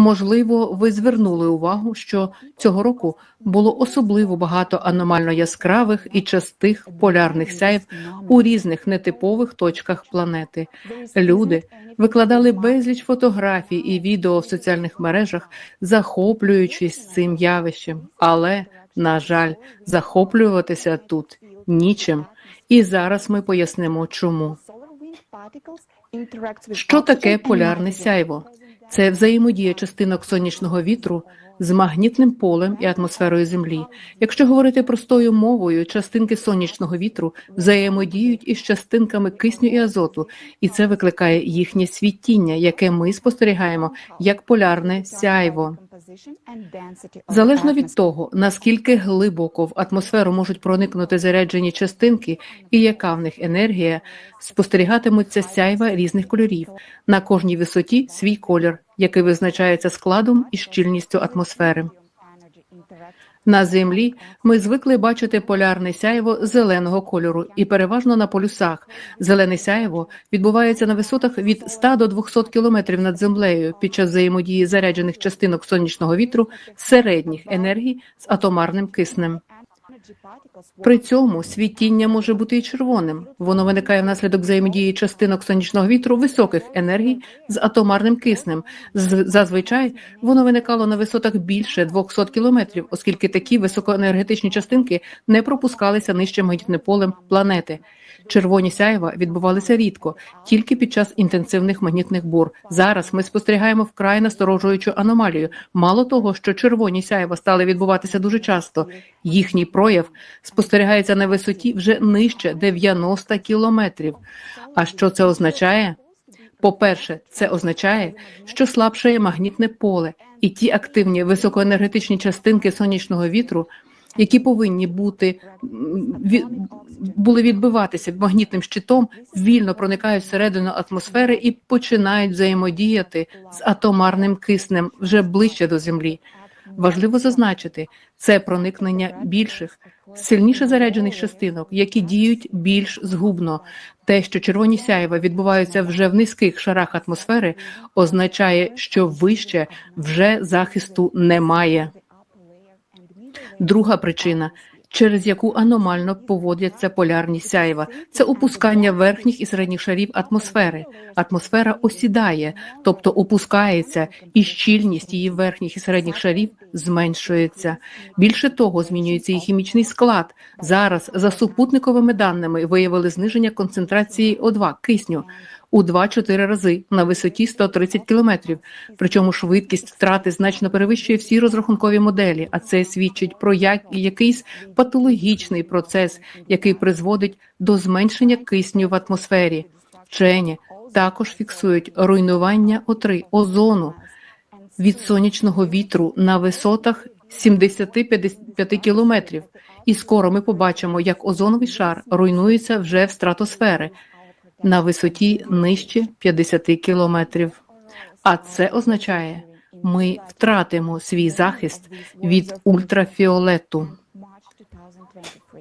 Можливо, ви звернули увагу, що цього року було особливо багато аномально яскравих і частих полярних сяйв у різних нетипових точках планети. Люди викладали безліч фотографій і відео в соціальних мережах, захоплюючись цим явищем, але на жаль, захоплюватися тут нічим. І зараз ми пояснимо, чому. Що таке полярне сяйво? Це взаємодія частинок сонячного вітру з магнітним полем і атмосферою Землі. Якщо говорити простою мовою, частинки сонячного вітру взаємодіють із частинками кисню і азоту, і це викликає їхнє світіння, яке ми спостерігаємо як полярне сяйво. Залежно від того, наскільки глибоко в атмосферу можуть проникнути заряджені частинки і яка в них енергія, спостерігатимуться сяйва різних кольорів на кожній висоті свій колір, який визначається складом і щільністю атмосфери. На землі ми звикли бачити полярне сяйво зеленого кольору, і переважно на полюсах. Зелене сяйво відбувається на висотах від 100 до 200 кілометрів над землею під час взаємодії заряджених частинок сонячного вітру середніх енергій з атомарним киснем. При цьому світіння може бути і червоним. Воно виникає внаслідок взаємодії частинок сонячного вітру високих енергій з атомарним киснем. Зазвичай воно виникало на висотах більше 200 кілометрів, оскільки такі високоенергетичні частинки не пропускалися нижче магнітним полем планети. Червоні сяйва відбувалися рідко, тільки під час інтенсивних магнітних бур. Зараз ми спостерігаємо вкрай насторожуючу аномалію. Мало того, що червоні сяйва стали відбуватися дуже часто. Їхній прояв спостерігається на висоті вже нижче 90 кілометрів. А що це означає? По-перше, це означає, що слабшає магнітне поле, і ті активні високоенергетичні частинки сонячного вітру, які повинні бути м, ві- були відбиватися магнітним щитом, вільно проникають всередину атмосфери і починають взаємодіяти з атомарним киснем вже ближче до землі. Важливо зазначити, це проникнення більших, сильніше заряджених частинок, які діють більш згубно. Те, що червоні сяєва відбуваються вже в низьких шарах атмосфери, означає, що вище вже захисту немає. Друга причина, через яку аномально поводяться полярні сяйва, це опускання верхніх і середніх шарів атмосфери. Атмосфера осідає, тобто опускається, і щільність її верхніх і середніх шарів зменшується. Більше того, змінюється і хімічний склад. Зараз за супутниковими даними виявили зниження концентрації О2 кисню у 2-4 рази на висоті 130 кілометрів. Причому швидкість втрати значно перевищує всі розрахункові моделі, а це свідчить про як якийсь патологічний процес, який призводить до зменшення кисню в атмосфері. Вчені також фіксують руйнування О3 озону від сонячного вітру на висотах 70-55 кілометрів. І скоро ми побачимо, як озоновий шар руйнується вже в стратосфери на висоті нижче 50 кілометрів. А це означає, ми втратимо свій захист від ультрафіолету.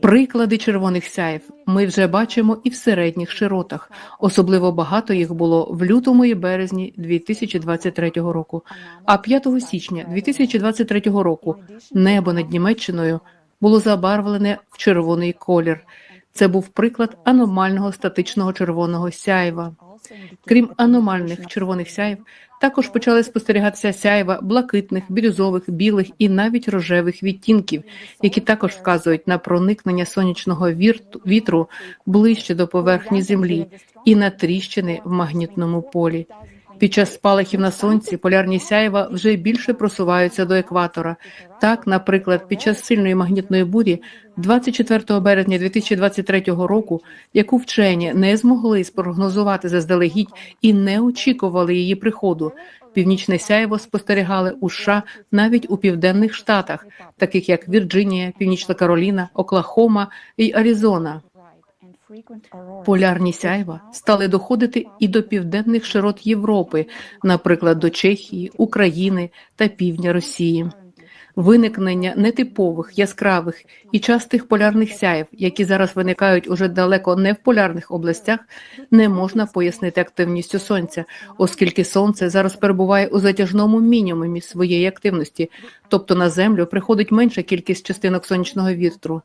Приклади червоних сяїв ми вже бачимо і в середніх широтах. Особливо багато їх було в лютому і березні 2023 року. А 5 січня 2023 року небо над Німеччиною було забарвлене в червоний колір. Це був приклад аномального статичного червоного сяйва. Крім аномальних червоних сяйв, також почали спостерігатися сяйва блакитних, бірюзових, білих і навіть рожевих відтінків, які також вказують на проникнення сонячного вітру ближче до поверхні землі і на тріщини в магнітному полі. Під час спалахів на сонці полярні сяйва вже більше просуваються до екватора. Так, наприклад, під час сильної магнітної бурі 24 березня 2023 року, яку вчені не змогли спрогнозувати заздалегідь і не очікували її приходу. Північне сяйво спостерігали у США навіть у південних штатах, таких як Вірджинія, Північна Кароліна, Оклахома і Аризона. Полярні сяйва стали доходити і до південних широт Європи, наприклад, до Чехії, України та півдня Росії. Виникнення нетипових, яскравих і частих полярних сяїв, які зараз виникають уже далеко не в полярних областях, не можна пояснити активністю сонця, оскільки сонце зараз перебуває у затяжному мінімумі своєї активності, тобто на землю приходить менша кількість частинок сонячного вітру.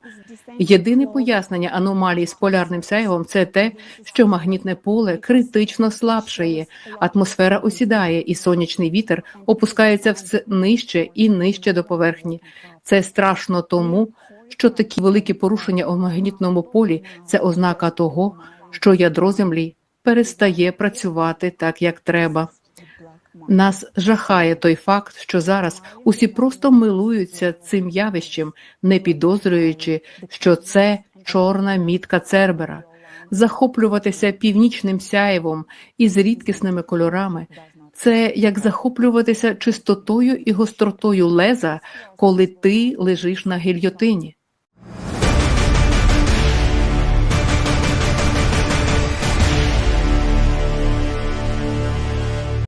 Єдине пояснення аномалії з полярним сяйвом це те, що магнітне поле критично слабшає, атмосфера осідає, і сонячний вітер опускається все нижче і нижче до поверхні. Це страшно тому, що такі великі порушення у магнітному полі це ознака того, що ядро землі перестає працювати так, як треба. Нас жахає той факт, що зараз усі просто милуються цим явищем, не підозрюючи, що це чорна мітка Цербера. Захоплюватися північним сяєвом із рідкісними кольорами це як захоплюватися чистотою і гостротою леза, коли ти лежиш на гільйотині.